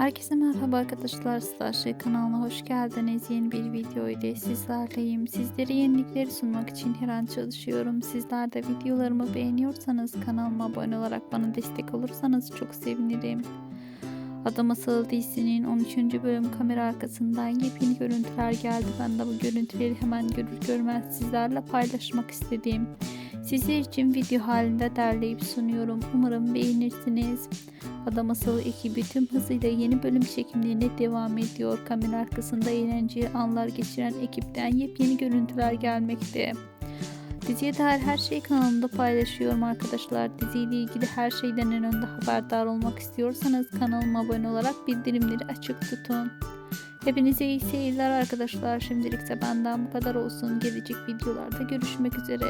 Herkese merhaba arkadaşlar. Starship kanalına hoş geldiniz. Yeni bir video ile sizlerleyim. Sizlere yenilikleri sunmak için her an çalışıyorum. Sizler de videolarımı beğeniyorsanız kanalıma abone olarak bana destek olursanız çok sevinirim. Adam Asıl dizisinin 13. bölüm kamera arkasından yepyeni görüntüler geldi. Ben de bu görüntüleri hemen görür görmez sizlerle paylaşmak istedim. Sizler için video halinde derleyip sunuyorum. Umarım beğenirsiniz. Adam Asıl ekibi tüm hızıyla yeni bölüm çekimlerine devam ediyor. Kamera arkasında eğlenceli anlar geçiren ekipten yepyeni görüntüler gelmekte. Diziye dair her şeyi kanalımda paylaşıyorum arkadaşlar. Diziyle ilgili her şeyden en önde haberdar olmak istiyorsanız kanalıma abone olarak bildirimleri açık tutun. Hepinize iyi seyirler arkadaşlar. Şimdilik de benden bu kadar olsun. Gelecek videolarda görüşmek üzere.